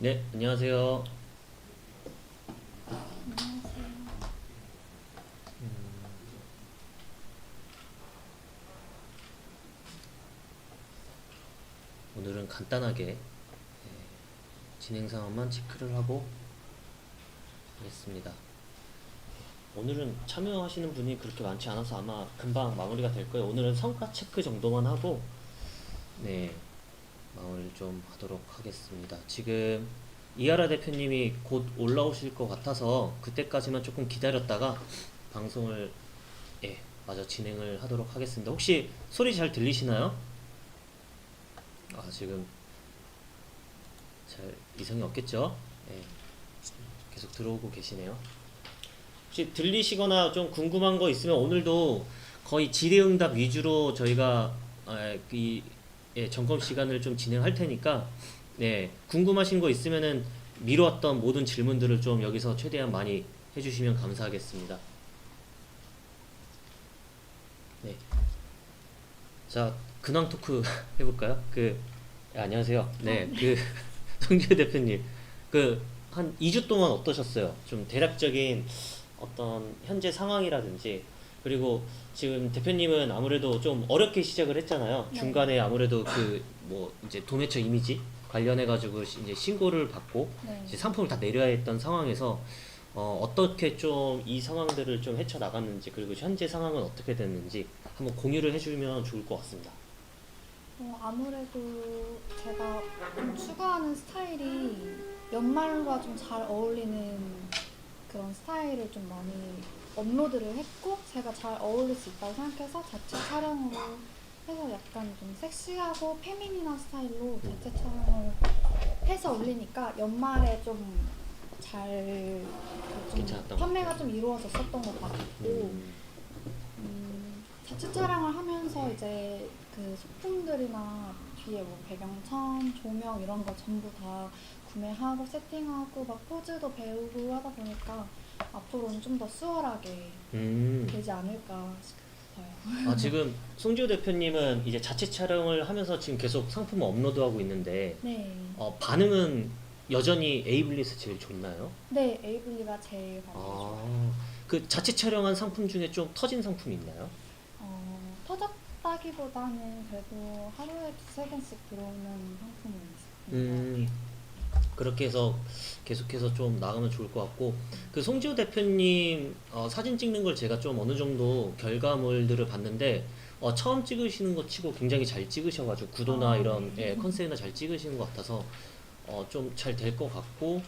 네, 안녕하세요. 음. 오늘은 간단하게 예, 진행 상황만 체크를 하고 하겠습니다. 오늘은 참여하시는 분이 그렇게 많지 않아서 아마 금방 마무리가 될 거예요. 오늘은 성과 체크 정도만 하고 네 좀 하도록 하겠습니다. 지금 이하라 대표님이 곧 올라오실 것 같아서 그때까지만 조금 기다렸다가 방송을 예 마저 진행을 하도록 하겠습니다. 혹시 소리 잘 들리시나요? 아 지금 잘 이상이 없겠죠? 예 계속 들어오고 계시네요. 혹시 들리시거나 좀 궁금한 거 있으면 오늘도 거의 질의응답 위주로 저희가 아, 이 예, 점검 시간을 좀 진행할 테니까 네, 궁금하신 거 있으면은 미뤄왔던 모든 질문들을 좀 여기서 최대한 많이 해주시면 감사하겠습니다. 네. 자, 근황 토크 해볼까요? 그, 예, 안녕하세요. 네, 그, 성규 대표님. 그, 한 2주 동안 어떠셨어요? 좀 대략적인 어떤 현재 상황이라든지, 그리고 지금 대표님은 아무래도 좀 어렵게 시작을 했잖아요. 네. 중간에 아무래도 그, 뭐, 이제 도매처 이미지 관련해 가지고 시- 이제 신고를 받고, 네. 이제 상품을 다 내려야 했던 상황에서 어, 어떻게 좀 이 상황들을 좀 헤쳐 나갔는지 그리고 현재 상황은 어떻게 됐는지 한번 공유를 해주면 좋을 것 같습니다. 어, 아무래도 제가 좀 추구하는 스타일이 연말과 좀 잘 어울리는 그런 스타일을 좀 많이 업로드를 했고 제가 잘 어울릴 수 있다고 생각해서 자체 촬영으로 해서 약간 좀 섹시하고 페미닌한 스타일로 자체 촬영을 해서 올리니까 연말에 좀잘좀 괜찮았던 것 판매가. 좀 이루어졌었던 것 같고 음, 음, 자체 촬영을 하면서 이제 그 소품들이나 뒤에 뭐 배경천, 조명 이런 거 전부 다 구매하고 세팅하고 막 포즈도 배우고 하다 보니까 앞으로는 좀 더 수월하게 음. 되지 않을까 싶어요. 아, 지금 송지호 대표님은 이제 자체 촬영을 하면서 지금 계속 상품을 업로드하고 있는데 네. 어, 반응은 여전히 에이블리스 제일 좋나요? 네, 에이블리가 제일 반응이 좋아요. 아, 그 자체 촬영한 상품 중에 좀 터진 상품이 있나요? 어, 터졌다기보다는 그래도 하루에 두세 개씩 들어오는 상품은 있습니다. 음, 그렇게 해서 계속해서 좀 나가면 좋을 것 같고 그 송지호 대표님 어, 사진 찍는 걸 제가 좀 어느 정도 결과물들을 봤는데 어, 처음 찍으시는 것 치고 굉장히 잘 찍으셔가지고 구도나 아, 이런 네. 예, 컨셉이나 잘 찍으시는 것 같아서 어, 좀 잘 될 것 같고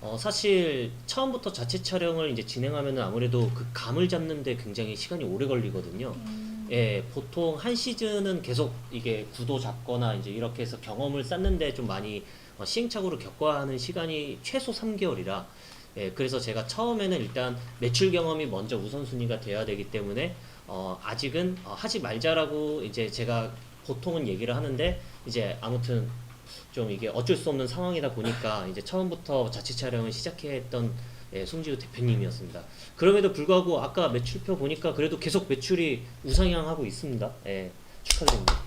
어, 사실 처음부터 자체 촬영을 이제 진행하면 아무래도 그 감을 잡는데 굉장히 시간이 오래 걸리거든요. 음, 예, 보통 한 시즌은 계속 이게 구도 잡거나 이제 이렇게 해서 경험을 쌓는데 좀 많이 어, 시행착오를 겪어야 하는 시간이 최소 3개월이라 예, 그래서 제가 처음에는 일단 매출 경험이 먼저 우선순위가 돼야 되기 때문에 어, 아직은 어, 하지 말자라고 이제 제가 보통은 얘기를 하는데 이제 아무튼 좀 이게 어쩔 수 없는 상황이다 보니까 이제 처음부터 자체 촬영을 시작했던 예, 송지우 대표님이었습니다. 그럼에도 불구하고 아까 매출표 보니까 그래도 계속 매출이 우상향하고 있습니다. 예, 축하드립니다.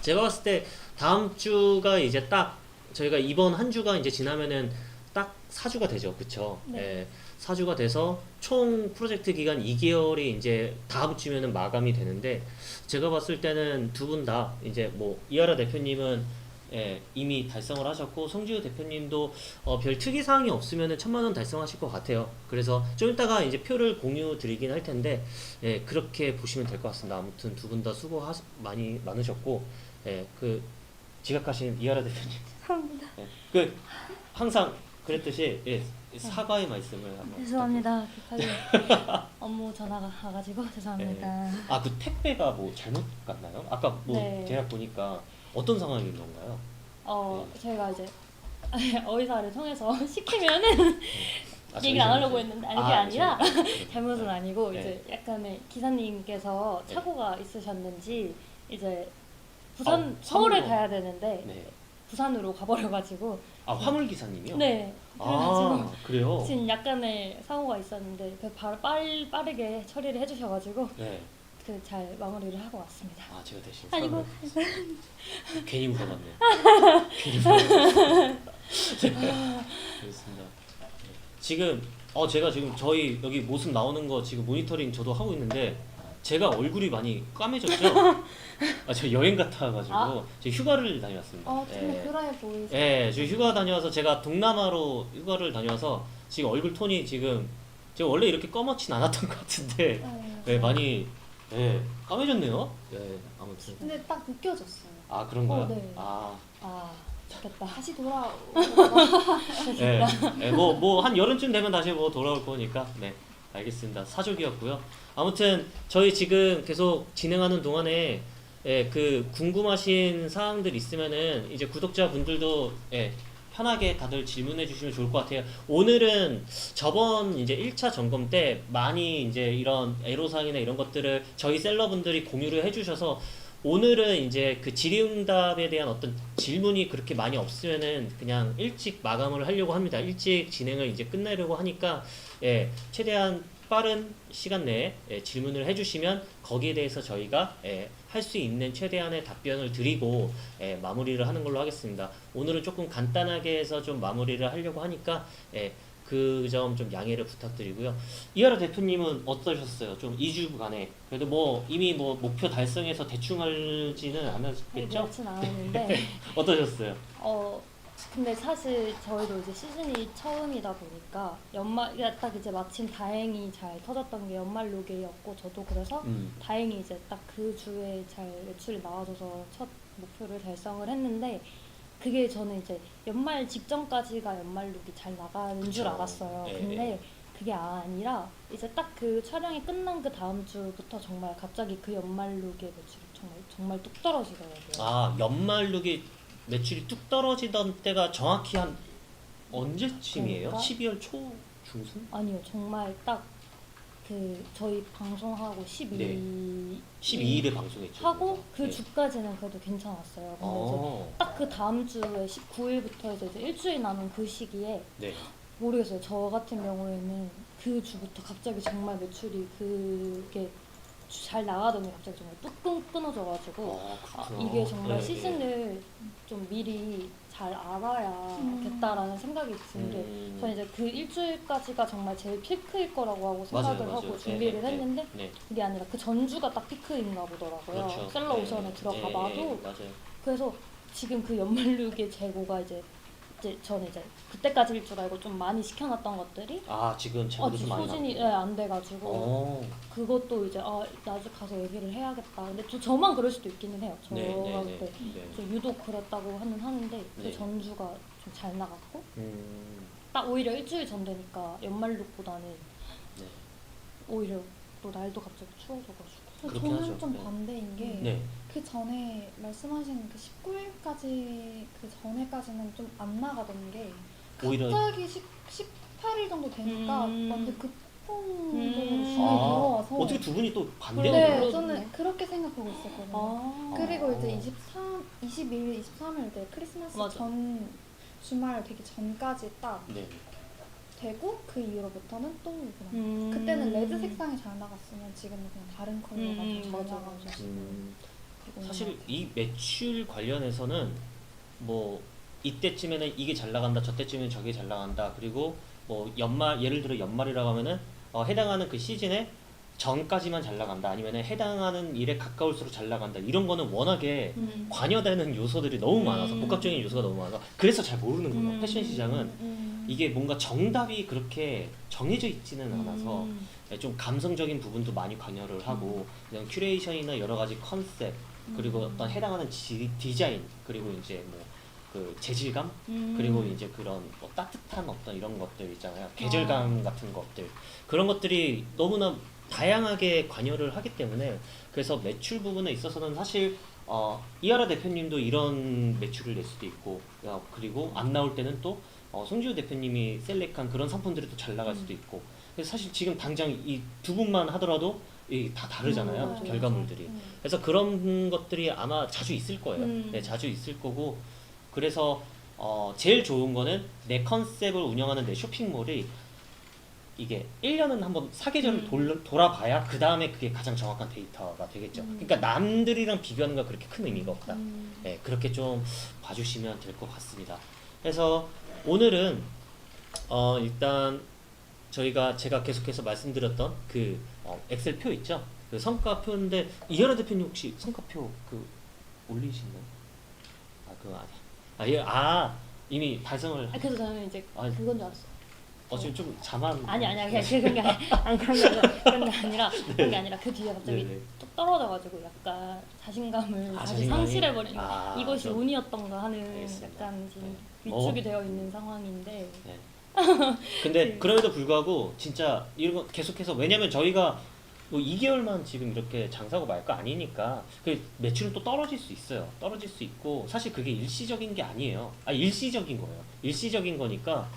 제가 봤을 때 다음 주가 이제 딱 저희가 이번 한 주가 이제 지나면은 딱 4주가 되죠. 그쵸? 네. 예, 4주가 돼서 총 프로젝트 기간 2개월이 이제 다 붙이면은 마감이 되는데 제가 봤을 때는 두 분 다 이제 뭐 이하라 대표님은 예, 이미 달성을 하셨고 송지우 대표님도 어, 별 특이 사항이 없으면은 천만 원 달성하실 것 같아요. 그래서 좀 이따가 이제 표를 공유 드리긴 할 텐데 예, 그렇게 보시면 될 것 같습니다. 아무튼 두 분 다 수고 하, 많이 많으셨고 예, 그 지각하신 이하라 대표님 감사합니다. 예, 그 항상 그랬듯이 예, 사과의 말씀을 한번 죄송합니다. 급하게 업무 전화가 와가지고 죄송합니다. 아, 그 택배가 뭐 잘못 갔나요? 아까 뭐 네. 제가 보니까 어떤 상황인 건가요? 어 네. 저희가 이제 어의사를 통해서 시키면은 아, 얘기를 안 하려고 했는데 아니 아, 그게 아니라 저희- 잘못은 아니고 네. 이제 약간의 기사님께서 네. 착오가 있으셨는지 이제 부산 아, 서울에 서울로. 가야 되는데 네. 부산으로 가버려가지고 아, 화물 기사님이요? 네 그래가지고 아, 그래요? 지금 약간의 사고가 있었는데 그 바로 빨, 빠르게 처리를 해주셔가지고 네. 그 잘 마무리를 하고 왔습니다. 아 제가 대신 아니고. 사과를 괜히 물어봤네요. 괜히 물어봤네요. 그렇습니다. 네. 지금 어 제가 지금 저희 여기 모습 나오는 거 지금 모니터링 저도 하고 있는데 제가 얼굴이 많이 까매졌죠? 아, 저 여행 갔다 와가지고 아. 저 휴가를 다녀왔습니다. 어, 정말 예. 그래 보이세요. 예, 저 휴가 다녀와서 제가 동남아로 휴가를 다녀와서 지금 얼굴 톤이 지금 제가 원래 이렇게 검었진 않았던 것 같은데 네. 네, 많이 예, 까매졌네요. 예, 아무튼 근데 딱 느껴졌어요. 아 그런가요? 어, 네. 아, 아 좋겠다. 다시 돌아오다가 예, 예, 뭐뭐 한 여름쯤 되면 다시 뭐 돌아올 거니까 네, 알겠습니다. 사족이었고요. 아무튼 저희 지금 계속 진행하는 동안에 예, 그 궁금하신 사항들 있으면은 이제 구독자분들도 예, 편하게 다들 질문해 주시면 좋을 것 같아요. 오늘은 저번 이제 1차 점검 때 많이 이제 이런 애로사항이나 이런 것들을 저희 셀러분들이 공유를 해 주셔서 오늘은 이제 그 질의응답에 대한 어떤 질문이 그렇게 많이 없으면은 그냥 일찍 마감을 하려고 합니다. 일찍 진행을 이제 끝내려고 하니까 예, 최대한 빠른 시간 내에 예, 질문을 해주시면 거기에 대해서 저희가 예, 할 수 있는 최대한의 답변을 드리고 예, 마무리를 하는 걸로 하겠습니다. 오늘은 조금 간단하게 해서 좀 마무리를 하려고 하니까 예, 그 점 좀 양해를 부탁드리고요. 이하라 대표님은 어떠셨어요? 좀 2주간에 그래도 뭐 이미 뭐 목표 달성해서 대충 할지는 네, 않았겠죠? 그렇진 않았는데 어떠셨어요? 어 근데 사실 저희도 이제 시즌이 처음이다 보니까 연말 야, 딱 이제 마침 다행히 잘 터졌던 게 연말 로게였고 저도 그래서 음. 다행히 이제 딱 그 주에 잘 매출이 나와줘서 첫 목표를 달성을 했는데 그게 저는 이제 연말 직전까지가 연말 룩이 잘 나가는 줄 그쵸. 알았어요. 네, 근데 네. 그게 아니라 이제 딱 그 촬영이 끝난 그 다음 주부터 정말 갑자기 그 연말 룩의 매출이 정말 정말 뚝 떨어지더라고요. 아 연말룩이 매출이 뚝 떨어지던 때가 정확히 한 언제쯤이에요? 그러니까? 12월 초 중순? 아니요, 정말 딱 그 저희 방송하고 12 네. 12일에 방송했죠. 하고 그 네. 주까지는 그래도 괜찮았어요. 근데 어, 이제 딱그 다음 주에 19일부터 이제, 이제 일주일 남은 그 시기에 네. 모르겠어요. 저 같은 경우에는 그 주부터 갑자기 정말 매출이 그게 잘 나가더니 갑자기 정말 뚝 끊, 끊어져가지고 어, 아, 그렇구나. 이게 정말 네, 시즌을 좀 미리 잘 알아야 음. 겠다라는 생각이 네. 든게 음. 저는 이제 그 일주일까지가 정말 제일 피크일 거라고 하고 생각을 맞아요, 맞아요. 하고 준비를 네, 네, 했는데 네. 그게 아니라 그 전주가 딱 피크인가 보더라고요. 그렇죠. 셀러 네, 오션에 네, 들어가 네, 봐도 맞아요. 그래서 지금 그 연말룩의 재고가 이제 이제 저는 이제 그때까지일 줄 알고 좀 많이 시켜놨던 것들이 아 지금 재고도 아직 좀 많이 소진이 네, 남았구나. 안 돼가지고 어, 그것도 이제 아 나중에 가서 얘기를 해야겠다. 근데 저, 저만 그럴 수도 있기는 해요. 저가 네, 네, 네, 그때 네. 저 유독 그랬다고 하는 하는데 그 네. 전주가 좀 잘 나갔고 음, 딱 오히려 일주일 전 되니까 연말 룩보다는 네. 오히려 또 날도 갑자기 추워져가지고 그렇긴 저는 하죠. 좀 네. 반대인 게 네. 그 전에 말씀하신 그 19일까지 그 전에까지는 좀 안 나가던 게 오히려 갑자기 10, 18일 정도 되니까 음. 완전 급풍적으로 음. 아, 들어와서 어떻게 두 분이 또 반대네요? 네, 그러네. 저는 그렇게 생각하고 있었거든요. 아 그리고 이제 어. 23, 22일, 23일 때 크리스마스 맞아. 전 주말 되기 전까지 딱 네. 되고 그 이후로부터는 또 그냥 음. 그때는 레드 색상이 잘 나갔으면 지금은 그냥 다른 컬러가 음, 좀 맞아, 잘 맞아. 나가지고 음, 사실 이 매출 관련해서는 뭐 이때쯤에는 이게 잘 나간다, 저때쯤에는 저게 잘 나간다. 그리고 뭐 연말 예를 들어 연말이라고 하면은 어, 해당하는 그 시즌에 전까지만 잘 나간다. 아니면은 해당하는 일에 가까울수록 잘 나간다. 이런 거는 워낙에 음. 관여되는 요소들이 너무 많아서 음. 복합적인 요소가 너무 많아서 그래서 잘 모르는 거예요. 음. 패션 시장은 음. 이게 뭔가 정답이 그렇게 정해져 있지는 않아서 음. 좀 감성적인 부분도 많이 관여를 하고 그냥 큐레이션이나 여러 가지 컨셉 그리고 음. 어떤 해당하는 지, 디자인 그리고 이제 뭐 그 재질감 음. 그리고 이제 그런 뭐 따뜻한 어떤 이런 것들 있잖아요 계절감 같은 것들 그런 것들이 너무나 다양하게 관여를 하기 때문에 그래서 매출 부분에 있어서는 사실 어, 이하라 대표님도 이런 매출을 낼 수도 있고 야, 그리고 안 나올 때는 또 어, 송지효 대표님이 셀렉한 그런 상품들이 또 잘 나갈 수도 있고 그래서 사실 지금 당장 이 두 분만 하더라도 이 다 다르잖아요 음. 결과물들이 음. 그래서 그런 것들이 아마 자주 있을 거예요. 음. 네, 자주 있을 거고 그래서 어, 제일 좋은 거는 내 컨셉을 운영하는 내 쇼핑몰이 이게 1년은 한번 사계절을 음. 돌, 돌아봐야 그 다음에 그게 가장 정확한 데이터가 되겠죠. 음. 그러니까 남들이랑 비교하는 건 그렇게 큰 의미가 없다. 음. 네, 그렇게 좀 봐주시면 될 것 같습니다. 그래서 오늘은 어, 일단 저희가 제가 계속해서 말씀드렸던 그 어, 엑셀 표 있죠? 그 성과표인데 이현아 대표님 혹시 성과표 그 올리시나요? 아 그거 아니야. 아, 예, 아 이미 달성을 아, 그래서 저는 이제 아, 그건 줄 알았어. 어 지금 좀 자만 아니 아니야 그냥 그런 게 아니, 아니 그런 게 아니라 그런 게 아니라 그런 게 아니라 그 뒤에 갑자기 네네. 뚝 떨어져가지고 약간 자신감을 아, 다시 자신감이? 상실해 버리는 아, 이것이 좀- 운이었던가 하는 알겠습니다. 약간 지금 네. 위축이 어. 되어 있는 상황인데 네. 근데 그럼에도 불구하고 진짜 이런 거 계속해서 왜냐면 저희가 뭐 2개월만 지금 이렇게 장사고 말 거 아니니까 그 매출은 또 떨어질 수 있어요. 떨어질 수 있고 사실 그게 일시적인 게 아니에요. 아 일시적인 거예요. 일시적인 거니까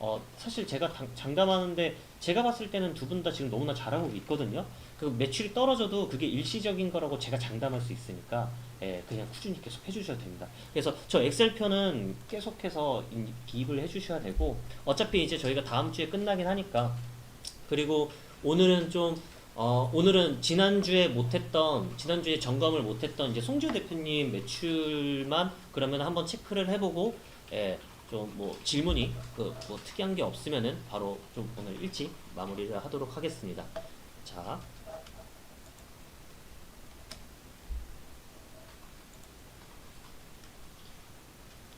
어 사실 제가 당- 장담하는데 제가 봤을 때는 두 분 다 지금 너무나 잘하고 있거든요. 그 매출이 떨어져도 그게 일시적인 거라고 제가 장담할 수 있으니까 예, 그냥 꾸준히 계속 해주셔야 됩니다. 그래서 저 엑셀표는 계속해서 인- 기입을 해주셔야 되고 어차피 이제 저희가 다음 주에 끝나긴 하니까 그리고 오늘은 좀 어, 오늘은 지난주에 못했던 지난주에 점검을 못했던 이제 송지호 대표님 매출만 그러면 한번 체크를 해보고 예, 좀 뭐 질문이 그 뭐 특이한 게 없으면은 바로 좀 오늘 일찍 마무리를 하도록 하겠습니다. 자.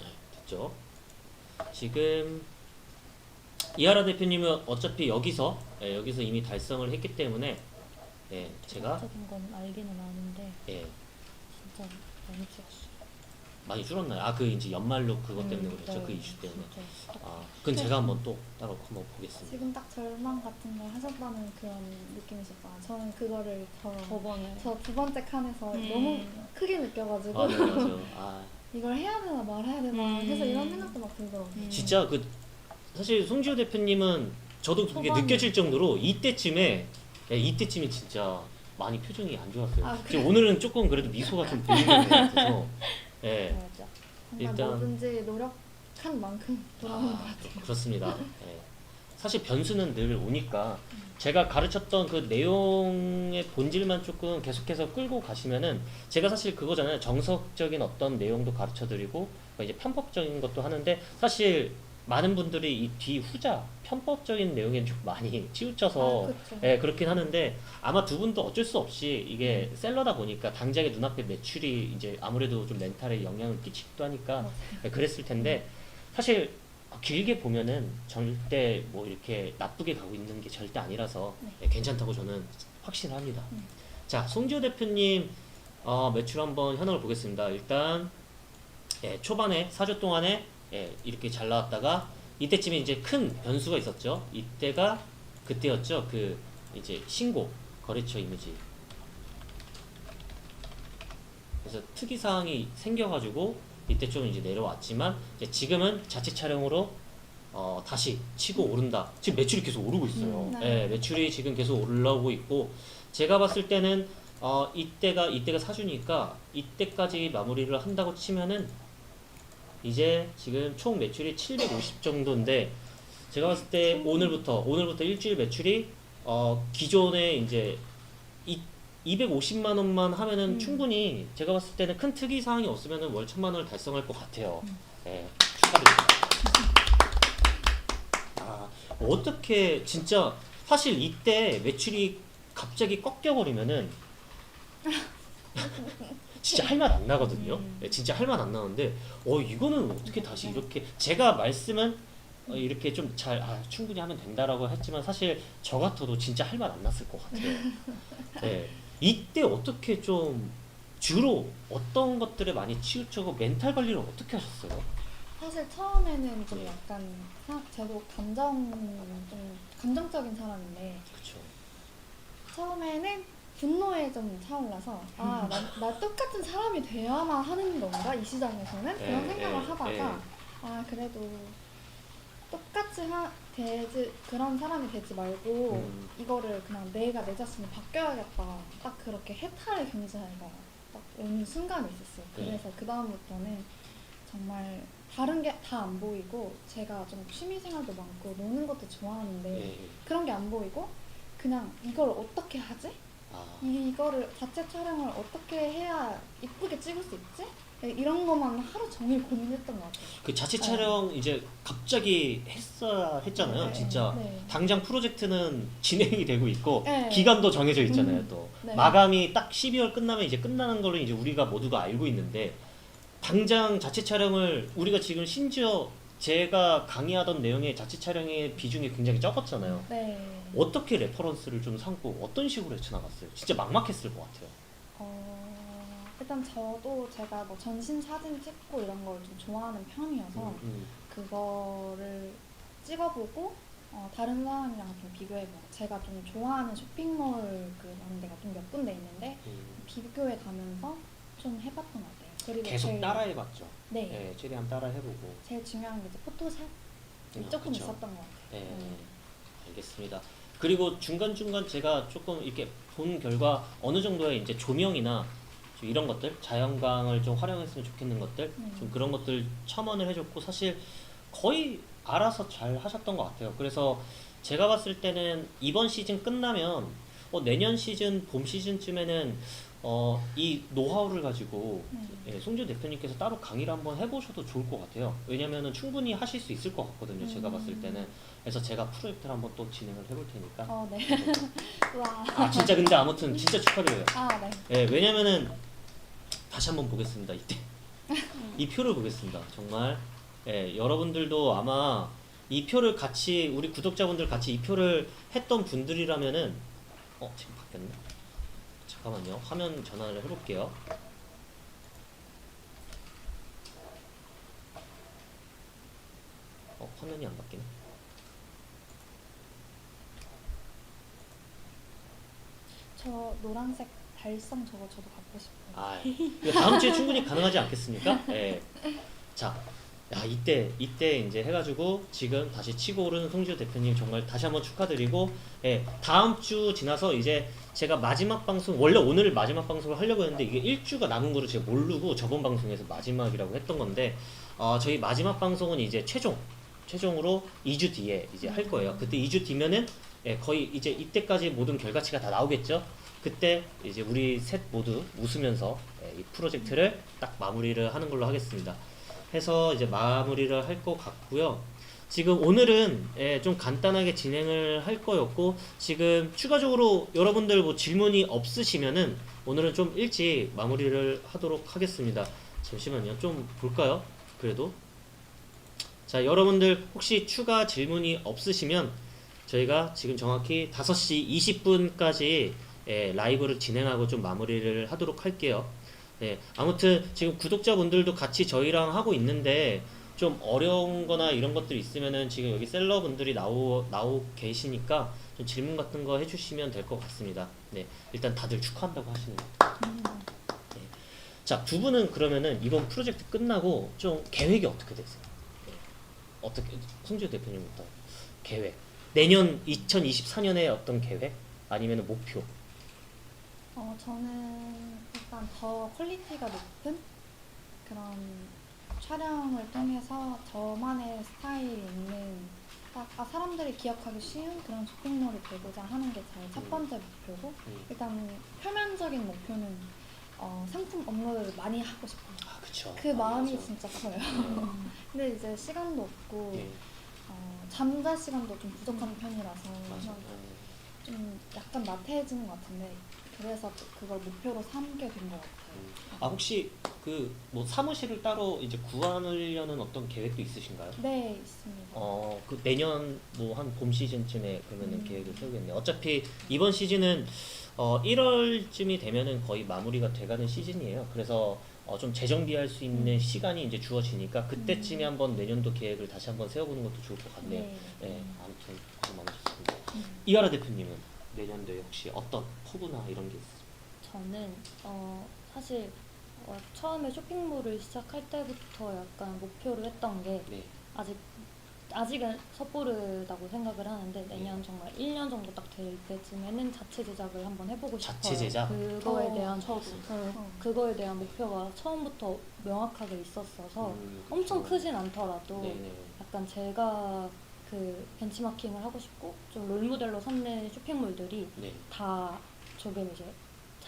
네, 됐죠? 지금 이하라 대표님은 어차피 여기서 예, 여기서 이미 달성을 했기 때문에 예, 제가 적인 건 알기는 아는데 예, 진짜 많이 찍었어. 많이 줄었나요? 아 그 이제 연말로 그것 때문에 음, 그랬죠 네, 그 이슈 때문에 진짜 딱아 그건 제가 한번 또 따로 한번 보겠습니다. 지금 딱 절망 같은 걸 하셨다는 그런 느낌이실 거야. 저는 그거를 더 저번에 저 두 번째 칸에서 음. 너무 크게 느껴가지고 아 네, 맞아요. 아 이걸 해야 되나 말아야 되나 음. 해서 이런 생각도 막 들더라고요. 음. 진짜 그 사실 송지호 대표님은 저도 그게 초반에. 느껴질 정도로 이때쯤에 예, 이때쯤에 진짜 많이 표정이 안 좋았어요. 아, 지금 오늘은 조금 그래도 미소가 좀 보이는 것 같아서 예. 맞아. 정말 일단- 뭐든지 노력한 만큼 돌아오는 것 아, 같아요. 그렇습니다. 예. 사실 변수는 늘 오니까 제가 가르쳤던 그 내용의 본질만 조금 계속해서 끌고 가시면은 제가 사실 그거잖아요. 정석적인 어떤 내용도 가르쳐 드리고 이제 편법적인 것도 하는데 사실 많은 분들이 이 뒤 후자 편법적인 내용에 좀 많이 치우쳐서 아, 그쵸. 예, 그렇긴 하는데 아마 두 분도 어쩔 수 없이 이게 셀러다 보니까 당장에 눈앞에 매출이 이제 아무래도 좀 멘탈에 영향을 끼치기도 하니까. 예, 그랬을 텐데 사실 길게 보면은 절대 뭐 이렇게 나쁘게 가고 있는 게 절대 아니라서 네. 예, 괜찮다고 저는 확신합니다. 음. 자, 송지호 대표님 어, 매출 한번 현황을 보겠습니다. 일단 예, 초반에 4주 동안에 예, 이렇게 잘 나왔다가 이때쯤에 이제 큰 변수가 있었죠. 이때가 그때였죠. 그 이제 신고 거래처 이미지. 그래서 특이 사항이 생겨가지고 이때 좀 이제 내려왔지만 이제 지금은 자체 촬영으로 어, 다시 치고 오른다. 지금 매출이 계속 오르고 있어요. 음, 네. 예, 매출이 지금 계속 올라오고 있고 제가 봤을 때는 어, 이때가 이때가 사주니까 이때까지 마무리를 한다고 치면은 이제 지금 총 매출이 750 정도인데 제가 봤을 때 오늘부터 오늘부터 일주일 매출이 어, 기존에 이제 이, 250만 원만 하면은 음. 충분히 제가 봤을 때는 큰 특이 사항이 없으면은 월 천만 원을 달성할 것 같아요. 음. 네, 축하드립니다. 아, 어떻게 진짜 사실 이때 매출이 갑자기 꺾여버리면은 진짜 할맛안 나거든요. 음. 네, 진짜 할맛안 나는데 어 이거는 어떻게 다시 이렇게 제가 말씀은 어, 이렇게 좀 잘 아, 충분히 하면 된다라고 했지만 사실 저 같아도 진짜 할맛안 났을 것 같아요. 네. 이때 어떻게 좀 주로 어떤 것들에 많이 치우쳐고 멘탈 관리를 어떻게 하셨어요? 사실 처음에는 좀 네. 약간 사- 저도 감정 좀 감정적인 사람인데 그렇죠. 처음에는 분노에 좀 차올라서 아, 나, 나 똑같은 사람이 돼야만 하는 건가 이 시장에서는 그런 예, 생각을 예, 하다가 예. 아 그래도 똑같이 하, 되지 그런 사람이 되지 말고 음. 이거를 그냥 내가 내 자신이 바뀌어야겠다 딱 그렇게 해탈의 경지가 딱 오는 순간이 있었어요 네. 그래서 그 다음부터는 정말 다른 게 다 안 보이고 제가 좀 취미 생활도 많고 노는 것도 좋아하는데 예, 예. 그런 게 안 보이고 그냥 이걸 어떻게 하지? 아, 이거를 자체 촬영을 어떻게 해야 이쁘게 찍을 수 있지? 네, 이런 것만 하루 종일 고민했던 것 같아요. 그 자체 촬영 이제 갑자기 했어야 했잖아요. 네, 진짜 네. 당장 프로젝트는 진행이 되고 있고 네. 기간도 정해져 있잖아요. 음, 또 네. 마감이 딱 12월 끝나면 이제 끝나는 걸로 이제 우리가 모두가 알고 있는데 당장 자체 촬영을 우리가 지금 심지어 제가 강의하던 내용의 자체 촬영의 비중이 굉장히 적었잖아요. 네. 어떻게 레퍼런스를 좀 삼고 어떤 식으로 헤쳐나갔어요? 진짜 막막했을 것 같아요. 어, 일단 저도 제가 뭐 전신 사진 찍고 이런 걸 좀 좋아하는 편이어서 음, 음. 그거를 찍어보고 어, 다른 사람이랑 좀 비교해보고 제가 좀 좋아하는 쇼핑몰 그런 데가 좀 몇 군데 있는데 음. 비교해 가면서 좀 해봤던 것 같아요. 그리고 계속 제일, 따라해봤죠. 네. 네, 최대한 따라해보고. 제일 중요한 게 이제 포토샵 음, 조금 그쵸. 있었던 것 같아요. 네, 음. 알겠습니다. 그리고 중간 중간 제가 조금 이렇게 본 결과 어느 정도의 이제 조명이나 좀 이런 것들, 자연광을 좀 활용했으면 좋겠는 것들, 음. 좀 그런 것들 첨언을 해줬고 사실 거의 알아서 잘 하셨던 것 같아요. 그래서 제가 봤을 때는 이번 시즌 끝나면 어, 내년 시즌 봄 시즌쯤에는 어, 이 노하우를 가지고 네. 예, 송주 대표님께서 따로 강의를 한번 해보셔도 좋을 것 같아요. 왜냐면은 충분히 하실 수 있을 것 같거든요. 제가 음. 봤을 때는. 그래서 제가 프로젝트를 한번 또 진행을 해볼 테니까. 어, 네. 와. 아 진짜 근데 아무튼 진짜 축하드려요. 아, 네. 예, 왜냐면은 다시 한번 보겠습니다. 이때 이 표를 보겠습니다. 정말 예, 여러분들도 아마 이 표를 같이 우리 구독자분들 같이 이 표를 했던 분들이라면은 어 지금 바뀌었네. 잠깐만요. 화면 전환을 해볼게요. 어 화면이 안 바뀌네. 저 노란색 달성 저거 저도 갖고 싶어요. 아, 이거 다음 주에 충분히 가능하지 않겠습니까? 예. 자, 야 이때 이때 이제 해가지고 지금 다시 치고 오르는 송지효 대표님 정말 다시 한번 축하드리고, 예, 다음 주 지나서 이제 제가 마지막 방송 원래 오늘 마지막 방송을 하려고 했는데 이게 일주가 남은 거를 제가 모르고 저번 방송에서 마지막이라고 했던 건데, 어, 저희 마지막 방송은 이제 최종 최종으로 2주 뒤에 이제 할 거예요. 그때 2주 뒤면은 예, 거의 이제 이때까지 모든 결과치가 다 나오겠죠. 그때 이제 우리 셋 모두 웃으면서 예, 이 프로젝트를 딱 마무리를 하는 걸로 하겠습니다. 해서 이제 마무리를 할 것 같고요. 지금 오늘은 예, 좀 간단하게 진행을 할 거였고 지금 추가적으로 여러분들 뭐 질문이 없으시면은 오늘은 좀 일찍 마무리를 하도록 하겠습니다. 잠시만요. 좀 볼까요? 그래도 자, 여러분들 혹시 추가 질문이 없으시면 저희가 지금 정확히 5시 20분까지 예, 라이브를 진행하고 좀 마무리를 하도록 할게요. 예, 아무튼 지금 구독자분들도 같이 저희랑 하고 있는데 좀 어려운 거나 이런 것들 있으면은 지금 여기 셀러분들이 나오, 나오 계시니까 좀 질문 같은 거 해주시면 될 것 같습니다. 네, 일단 다들 축하한다고 하시네요. 음. 자, 두 분은 그러면은 이번 프로젝트 끝나고 좀 계획이 어떻게 되세요? 네. 어떻게, 송지효 대표님부터 계획. 내년 2024년에 어떤 계획? 아니면 목표? 어, 저는 일단 더 퀄리티가 높은 그런 촬영을 통해서 저만의 스타일이 있는 딱 아, 사람들이 기억하기 쉬운 그런 쇼핑몰이 되고자 하는 게 제 첫 번째 목표고 음. 일단 표면적인 목표는 어, 상품 업로드를 많이 하고 싶어요. 아, 그쵸. 그 아, 마음이 맞아. 진짜 커요. 네. 근데 이제 시간도 없고 예, 어, 잠잘 시간도 좀 부족한 편이라서 맞아. 좀 약간 나태해지는 것 같은데 그래서 그걸 목표로 삼게 된 것 같아요. 음. 아, 혹시 그 뭐 사무실을 따로 이제 구하려는 어떤 계획도 있으신가요? 네 있습니다. 어, 그 내년 뭐 한 봄 시즌쯤에 그러면은 음. 계획을 세우겠네요. 어차피 이번 시즌은 어 1월쯤이 되면은 거의 마무리가 돼가는 시즌이에요. 그래서 어 좀 재정비할 수 있는 시간이 이제 주어지니까 그때쯤에 음. 한번 내년도 계획을 다시 한번 세워보는 것도 좋을 것 같네요. 네. 네, 아무튼 고생 많으셨습니다. 음. 이하라 대표님은 내년도에 혹시 어떤 포부나 이런 게 있으세요? 저는 어, 사실 어, 처음에 쇼핑몰을 시작할 때부터 약간 목표를 했던 게 네. 아직 아직은 섣부르다고 생각을 하는데 내년 정말 1년 정도 딱 될 때쯤에는 자체 제작을 한번 해보고 싶어요. 자체 제작? 그거에 어, 대한 저도. 어, 어. 그거에 대한 목표가 처음부터 명확하게 있었어서 음, 엄청 그렇죠. 크진 않더라도 네네. 약간 제가 그 벤치마킹을 하고 싶고 좀 롤모델로 삼는 쇼핑몰들이 네. 다 조금 이제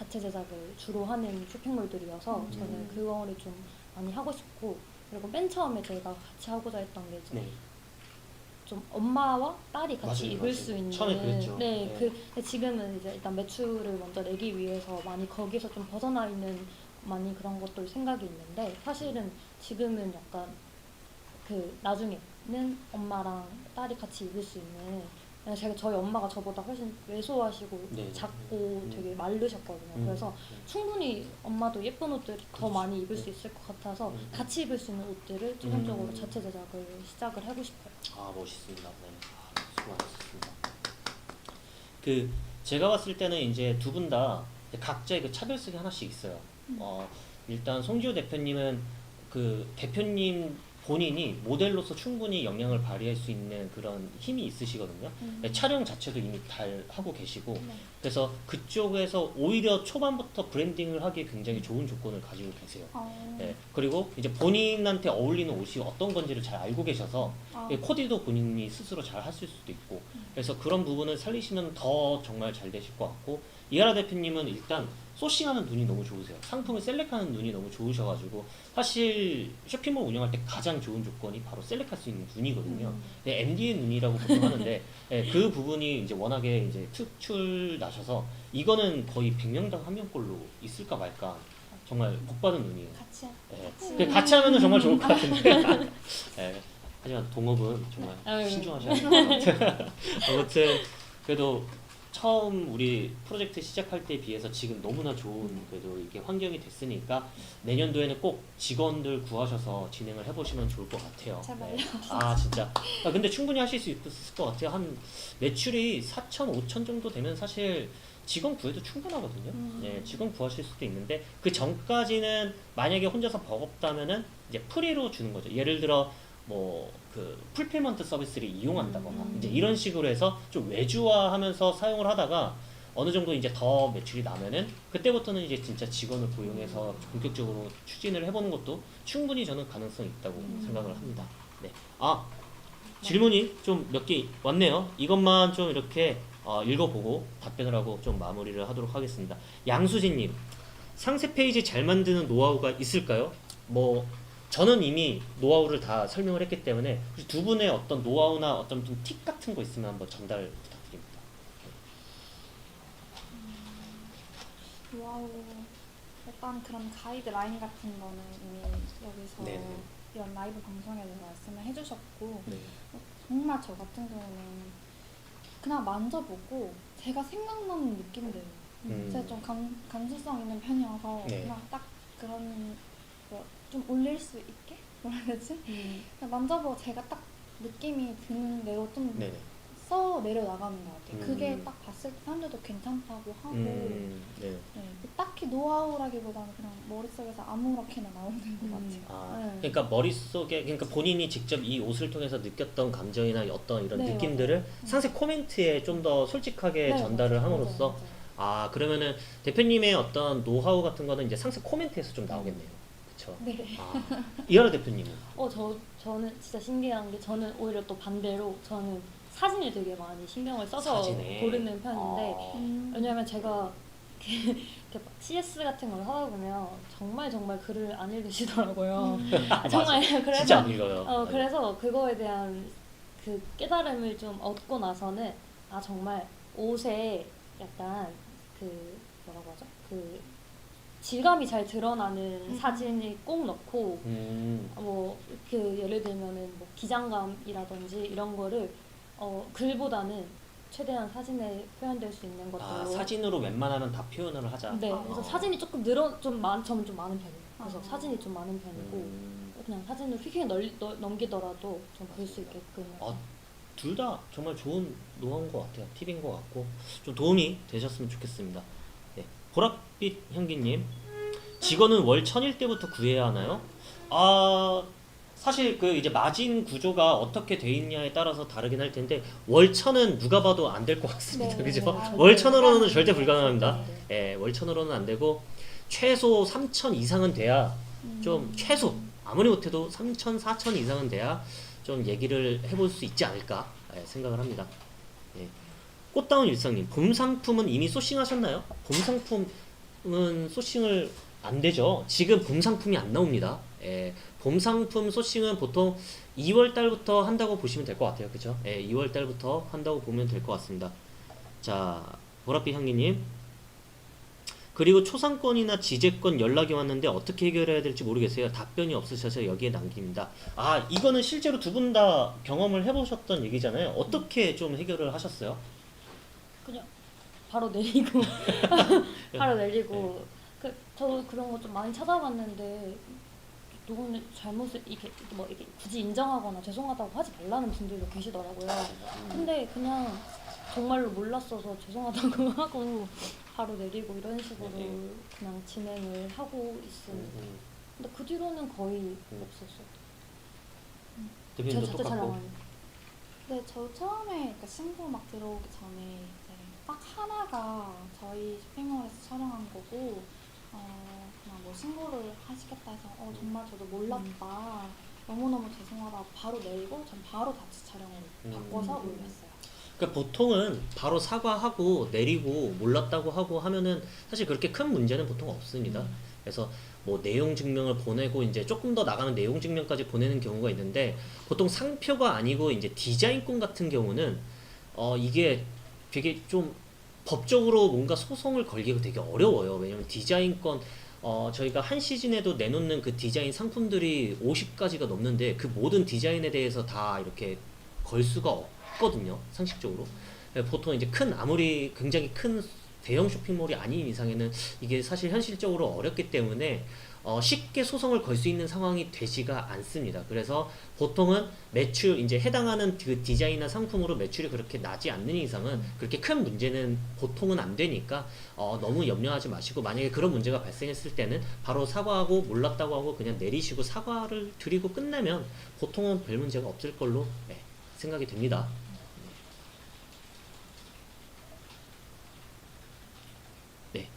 자체 제작을 주로 하는 쇼핑몰들이어서 음. 저는 그거를 좀 많이 하고 싶고 그리고 맨 처음에 저희가 같이 하고자 했던 게 이제 네. 좀 엄마와 딸이 같이 맞아요, 입을 맞아요. 수 있는 처음에 그랬죠. 네, 네. 그 근데 지금은 이제 일단 매출을 먼저 내기 위해서 많이 거기서 좀 벗어나 있는 많이 그런 것들 생각이 있는데 사실은 지금은 약간 그 나중에는 엄마랑 딸이 같이 입을 수 있는 제가 저희 엄마가 저보다 훨씬 왜소하시고 네. 작고 음. 되게 마르셨거든요. 음. 그래서 충분히 엄마도 예쁜 옷들을 더 그렇죠. 많이 입을 네. 수 있을 것 같아서 음. 같이 입을 수 있는 옷들을 최종적으로 음. 자체 제작을 시작을 하고 싶어요. 아 멋있습니다. 네. 아, 수고하셨습니다. 그 제가 봤을 때는 이제 두 분 다 각자의 그 차별성이 하나씩 있어요. 음. 어, 일단 송지호 대표님은 그 대표님 본인이 모델로서 충분히 영향을 발휘할 수 있는 그런 힘이 있으시거든요. 음. 네, 촬영 자체도 이미 잘 하고 계시고 네. 그래서 그쪽에서 오히려 초반부터 브랜딩을 하기에 굉장히 좋은 조건을 가지고 계세요. 어, 네, 그리고 이제 본인한테 어울리는 옷이 어떤 건지를 잘 알고 계셔서 아, 예, 코디도 본인이 스스로 잘 하실 수도 있고 그래서 그런 부분을 살리시면 더 정말 잘 되실 것 같고 이하라 대표님은 일단 소싱하는 눈이 너무 좋으세요 상품을 셀렉하는 눈이 너무 좋으셔가지고 사실 쇼핑몰 운영할 때 가장 좋은 조건이 바로 셀렉할 수 있는 눈이거든요 음. 네, MD의 눈이라고 보통 하는데 예, 그 부분이 이제 워낙에 이제 특출 나셔서 이거는 거의 100명당 한 명꼴로 있을까 말까 정말 복받은 눈이에요 같이 예. 같이 하면은 정말 좋을 것 같은데. 예. 하지만 동업은 정말. 신중하셔야 돼요. 아무튼 그래도 처음 우리 프로젝트 시작할 때에 비해서 지금 너무나 좋은 그래도 이게 환경이 됐으니까 내년도에는 꼭 직원들 구하셔서 진행을 해보시면 좋을 것 같아요. 제발요. 네. 아 진짜. 아, 근데 충분히 하실 수 있을 것 같아요. 한 매출이 4천, 5천 정도 되면 사실 직원 구해도 충분하거든요. 음. 예, 직원 구하실 수도 있는데 그 전까지는 만약에 혼자서 버겁다면은 이제 프리로 주는 거죠. 예를 들어 뭐 그 풀필먼트 서비스를 이용한다거나 음. 이제 이런 식으로 해서 좀 외주화하면서 사용을 하다가 어느 정도 이제 더 매출이 나면은 그때부터는 이제 진짜 직원을 고용해서 본격적으로 추진을 해보는 것도 충분히 저는 가능성이 있다고 음. 생각을 합니다. 네. 아 질문이 좀 몇 개 왔네요. 이것만 좀 이렇게 어, 읽어보고 답변을 하고 좀 마무리를 하도록 하겠습니다. 양수진님, 상세 페이지 잘 만드는 노하우가 있을까요? 뭐 저는 이미 노하우를 다 설명을 했기 때문에 두 분의 어떤 노하우나 어떤 좀 팁 같은 거 있으면 한번 전달 부탁드립니다. 와우. 일단 그런 가이드라인 같은 거는 이미 여기서 네네. 이런 라이브 방송에서 말씀을 해주셨고 네. 정말 저 같은 경우는 그냥 만져보고 제가 생각나는 느낌대로 음. 제가 좀 감, 감수성 있는 편이어서 네. 그냥 딱 그런 뭐 좀 올릴 수 있게 뭐라 해야 되지? 음. 그냥 만져보고 제가 딱 느낌이 드는 대로 좀 네네. 써 내려 나가는 것 같아요. 음. 그게 딱 봤을 때 사람들도 괜찮다고 하고 음, 네. 네, 딱히 노하우라기보다는 그냥 머릿속에서 아무렇게나 나오는 것 음. 같아요. 아, 네. 그러니까 머릿속에 그러니까 본인이 직접 이 옷을 통해서 느꼈던 감정이나 어떤 이런 네, 느낌들을 맞아요. 상세 코멘트에 좀 더 솔직하게 네, 전달을 맞아요, 함으로써 맞아요, 맞아요. 아 그러면은 대표님의 어떤 노하우 같은 거는 이제 상세 코멘트에서 좀 나오겠네요. 그렇죠. 네. 아, 이하라 대표님은 어, 저, 저는 진짜 신기한 게 저는 오히려 또 반대로 저는 사진을 되게 많이 신경을 써서 사진에. 고르는 편인데 아, 음. 왜냐면 제가 이렇게 막 CS 같은 걸 하다 보면 정말 정말 글을 안 읽으시더라고요. 음. 맞아. 정말 그래서 진짜 안 읽어요. 어 네. 그래서 그거에 대한 그 깨달음을 좀 얻고 나서는 아 정말 옷에 약간 그 뭐라고 하죠? 그 질감이 잘 드러나는 음. 사진을 꼭 넣고 음, 뭐 그 예를 들면은 뭐 기장감이라든지 이런 거를 어 글보다는 최대한 사진에 표현될 수 있는 것들로 아 사진으로 웬만하면 다 표현을 하자. 네 아. 그래서 사진이 조금 늘어 좀 많, 저는 좀 많은 편이에요. 그래서 아. 사진이 좀 많은 편이고 음, 그냥 사진을 휙휙 널, 널- 넘기더라도 좀 볼 수 있게끔 아, 둘 다 정말 좋은 노하우인 것 같아요. 팁인 것 같고 좀 도움이 되셨으면 좋겠습니다. 네. 보랏빛 향기님 직원은 월 천일 때부터 구해야 하나요? 아 사실 그 이제 마진 구조가 어떻게 돼 있냐에 따라서 다르긴 할 텐데 월천은 누가 봐도 안 될 것 같습니다. 네, 그죠? 아, 월천으로는 네. 절대 불가능합니다. 네, 네. 예, 월천으로는 안 되고 최소 3천 이상은 돼야 좀 최소 아무리 못해도 3천, 4천 이상은 돼야 좀 얘기를 해볼 수 있지 않을까 예, 생각을 합니다. 예. 꽃다운 일상님, 봄 상품은 이미 소싱하셨나요? 봄 상품은 소싱을 안 되죠. 지금 봄 상품이 안 나옵니다. 예, 봄 상품 소싱은 보통 2월 달부터 한다고 보시면 될 것 같아요. 그죠? 예, 2월 달부터 한다고 보면 될 것 같습니다. 자, 보랏빛 향기님. 그리고 초상권이나 지재권 연락이 왔는데 어떻게 해결해야 될지 모르겠어요. 답변이 없으셔서 여기에 남깁니다. 아, 이거는 실제로 두 분 다 경험을 해보셨던 얘기잖아요. 어떻게 좀 해결을 하셨어요? 바로 내리고 바로 내리고 그 저도 그런 거 좀 많이 찾아봤는데 누구는 잘못을 이게 뭐 이게 굳이 인정하거나 죄송하다고 하지 말라는 분들도 계시더라고요. 근데 그냥 정말로 몰랐어서 죄송하다고 하고 바로 내리고 이런 식으로 네. 그냥 진행을 하고 있습니다. 근데 그 뒤로는 거의 없었어요. 제가 대표님도 자체 똑같고. 촬영하는. 네, 저 처음에 그러니까 신고 막 들어오기 전에 딱 하나가 저희 쇼핑몰에서 촬영한 거고 어, 그냥 뭐 신고를 하시겠다 해서 어, 정말 저도 몰랐다 너무너무 죄송하다고 바로 내리고 전 바로 다시 촬영을 음. 바꿔서 음. 올렸어요. 그러니까 보통은 바로 사과하고 내리고 몰랐다고 하고 하면은 사실 그렇게 큰 문제는 보통 없습니다. 그래서 뭐 내용 증명을 보내고 이제 조금 더 나가는 내용 증명까지 보내는 경우가 있는데 보통 상표가 아니고 이제 디자인권 같은 경우는 어 이게 되게 좀 법적으로 뭔가 소송을 걸기가 되게 어려워요. 왜냐면 디자인권 어 저희가 한 시즌에도 내놓는 그 디자인 상품들이 50가지가 넘는데 그 모든 디자인에 대해서 다 이렇게 걸 수가 없거든요. 상식적으로. 예, 보통 이제 큰 아무리 굉장히 큰 대형 쇼핑몰이 아닌 이상에는 이게 사실 현실적으로 어렵기 때문에 어, 쉽게 소송을 걸 수 있는 상황이 되지가 않습니다. 그래서 보통은 매출 이제 해당하는 그 디자인이나 상품으로 매출이 그렇게 나지 않는 이상은 그렇게 큰 문제는 보통은 안 되니까 어, 너무 염려하지 마시고 만약에 그런 문제가 발생했을 때는 바로 사과하고 몰랐다고 하고 그냥 내리시고 사과를 드리고 끝내면 보통은 별 문제가 없을 걸로 예, 생각이 됩니다. 네.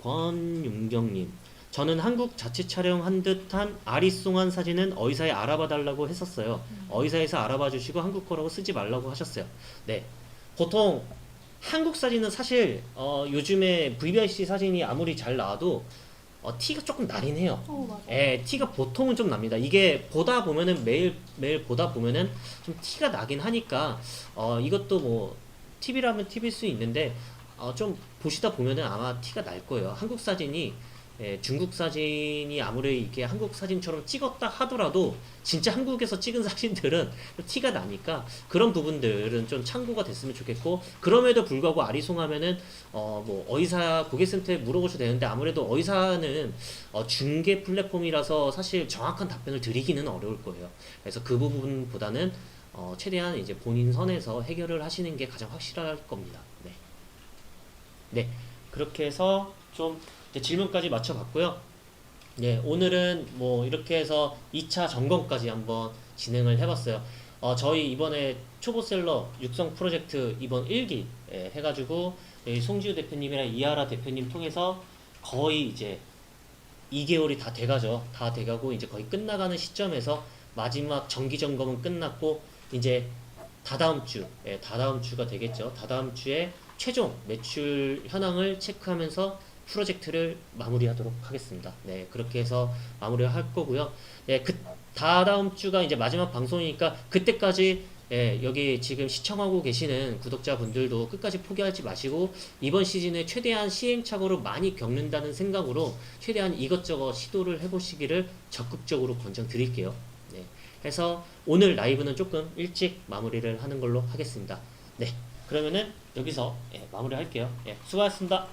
권윤경님. 저는 한국 자체 촬영한 듯한 아리송한 사진은 어이사에 알아봐 달라고 했었어요. 어이사에서 알아봐 주시고 한국 거라고 쓰지 말라고 하셨어요. 네. 보통 한국 사진은 사실 어, 요즘에 VBIC 사진이 아무리 잘 나와도 어, 티가 조금 나긴 해요. 어. 예, 티가 보통은 좀 납니다. 이게 보다 보면은 매일 매일 보다 보면은 좀 티가 나긴 하니까 어 이것도 뭐 TV라면 TV일 수 있는데 어 좀 보시다 보면은 아마 티가 날 거예요. 한국 사진이 예, 중국 사진이 아무리 이렇게 한국 사진처럼 찍었다 하더라도 진짜 한국에서 찍은 사진들은 좀 티가 나니까 그런 부분들은 좀 참고가 됐으면 좋겠고 그럼에도 불구하고 아리송하면은 어 뭐 어이사 고객센터에 물어보셔도 되는데 아무래도 어이사는 어, 중개 플랫폼이라서 사실 정확한 답변을 드리기는 어려울 거예요. 그래서 그 부분보다는 어, 최대한 이제 본인 선에서 해결을 하시는 게 가장 확실할 겁니다. 네. 네. 그렇게 해서 좀 질문까지 맞춰봤고요. 네, 오늘은 뭐 이렇게 해서 2차 점검까지 한번 진행을 해봤어요. 어, 저희 이번에 초보셀러 육성 프로젝트 이번 1기 예, 해가지고 송지우 대표님이랑 이하라 대표님 통해서 거의 이제 2개월이 다 돼가죠. 다 돼가고 이제 거의 끝나가는 시점에서 마지막 정기 점검은 끝났고 이제 다다음 주, 예, 다다음 주가 되겠죠. 다다음 주에 최종 매출 현황을 체크하면서 프로젝트를 마무리하도록 하겠습니다. 네, 그렇게 해서 마무리할 거고요. 예, 그 다다음 주가 이제 마지막 방송이니까 그때까지 예, 여기 지금 시청하고 계시는 구독자분들도 끝까지 포기하지 마시고 이번 시즌에 최대한 시행착오를 많이 겪는다는 생각으로 최대한 이것저것 시도를 해보시기를 적극적으로 권장드릴게요. 네, 해서 오늘 라이브는 조금 일찍 마무리를 하는 걸로 하겠습니다. 네, 그러면은 여기서 예, 마무리할게요. 예, 수고하셨습니다.